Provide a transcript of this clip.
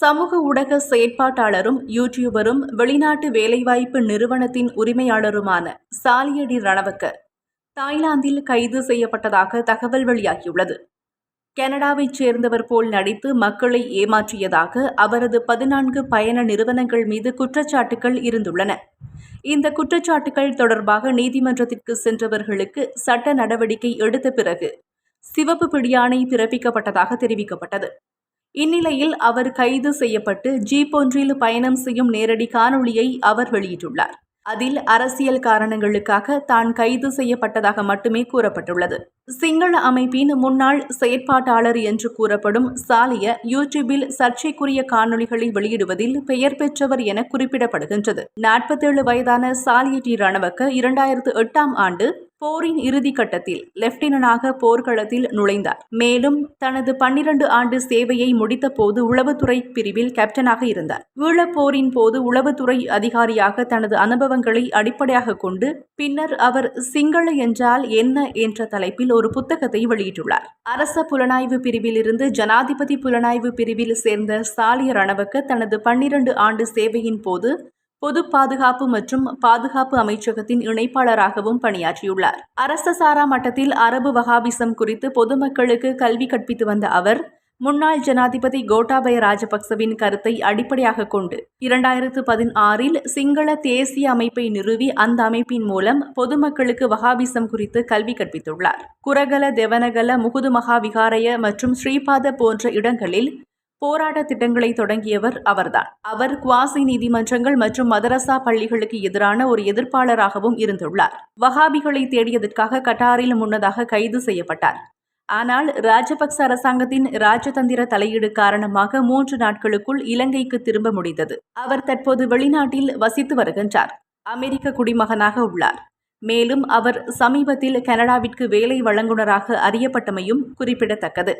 சமூக ஊடக செயற்பாட்டாளரும் யூடியூபரும் வெளிநாட்டு வேலைவாய்ப்பு நிறுவனத்தின் உரிமையாளருமான சாலியடி ரணவக்க தாய்லாந்தில் கைது செய்யப்பட்டதாக தகவல் வெளியாகியுள்ளது. கனடாவைச் சேர்ந்தவர் போல் நடித்து மக்களை ஏமாற்றியதாக அவரது பதினான்கு பயண நிறுவனங்கள் மீது குற்றச்சாட்டுகள் இருந்துள்ளன. இந்த குற்றச்சாட்டுகள் தொடர்பாக நீதிமன்றத்திற்கு சென்றவர்களுக்கு சட்ட நடவடிக்கை எடுத்த பிறகு சிவப்பு பிடியாணை பிறப்பிக்கப்பட்டதாக தெரிவிக்கப்பட்டது. இந்நிலையில் அவர் கைது செய்யப்பட்டு ஜீப் ஒன்றில் பயணம் செய்யும் நேரடி காணொளியை அவர் வெளியிட்டுள்ளார். அதில் அரசியல் காரணங்களுக்காக தான் கைது செய்யப்பட்டதாக மட்டுமே கூறப்பட்டுள்ளது. சிங்கள அமைப்பின் முன்னாள் செயற்பாட்டாளர் என்று கூறப்படும் சாலிய யூடியூபில் சர்ச்சைக்குரிய காணொளிகளை வெளியிடுவதில் பெயர் பெற்றவர் என குறிப்பிடப்படுகின்றது. நாற்பத்தேழு வயதான சாலிய டி ரணவக்க இரண்டாயிரத்து எட்டாம் ஆண்டு போரின் இறுதி கட்டத்தில் லெப்டினனாக போர்க்களத்தில் நுழைந்தார். மேலும் தனது பன்னிரண்டு ஆண்டு சேவையை முடித்த போது உளவுத்துறை பிரிவில் கேப்டனாக இருந்தார். ஈழப்போரின் போது உளவுத்துறை அதிகாரியாக தனது அனுபவங்களை அடிப்படையாக கொண்டு பின்னர் அவர் சிங்கள என்றால் என்ன என்ற தலைப்பில் ஒரு புத்தகத்தை வெளியிட்டுள்ளார். அரச புலனாய்வு பிரிவிலிருந்து ஜனாதிபதி புலனாய்வு பிரிவில் சேர்ந்த சாலிய ரணவக்க தனது பன்னிரண்டு ஆண்டு சேவையின் போது பொது பாதுகாப்பு மற்றும் பாதுகாப்பு அமைச்சகத்தின் இணைப்பாளராகவும் பணியாற்றியுள்ளார். அரச சாரா மட்டத்தில் அரபு வகாபிசம் குறித்து பொதுமக்களுக்கு கல்வி கற்பித்து வந்த அவர் முன்னாள் ஜனாதிபதி கோட்டாபய ராஜபக்சவின் கருத்தை அடிப்படையாக கொண்டு இரண்டாயிரத்து பதினாறில் சிங்கள தேசிய அமைப்பை நிறுவி அந்த அமைப்பின் மூலம் பொதுமக்களுக்கு வகாபிசம் குறித்து கல்வி கற்பித்துள்ளார். குரகல தெவனகல முகுது மகா விகாரய மற்றும் ஸ்ரீபாத போன்ற இடங்களில் போராட்ட திட்டங்களை தொடங்கியவர் அவர்தான். அவர் குவாசி நீதிமன்றங்கள் மற்றும் மதரசா பள்ளிகளுக்கு எதிரான ஒரு எதிர்ப்பாளராகவும் இருந்துள்ளார். வகாபிகளை தேடியதற்காக கட்டாரில் முன்னதாக கைது செய்யப்பட்டார். ஆனால் ராஜபக்ச அரசாங்கத்தின் ராஜதந்திர தலையீடு காரணமாக மூன்று நாட்களுக்குள் இலங்கைக்கு திரும்ப முடிந்தது. அவர் தற்போது வெளிநாட்டில் வசித்து வருகின்றார். அமெரிக்க குடிமகனாக உள்ளார். மேலும் அவர் சமீபத்தில் கனடாவிற்கு வேலை வழங்குனராக அறியப்பட்டமையும் குறிப்பிடத்தக்கது.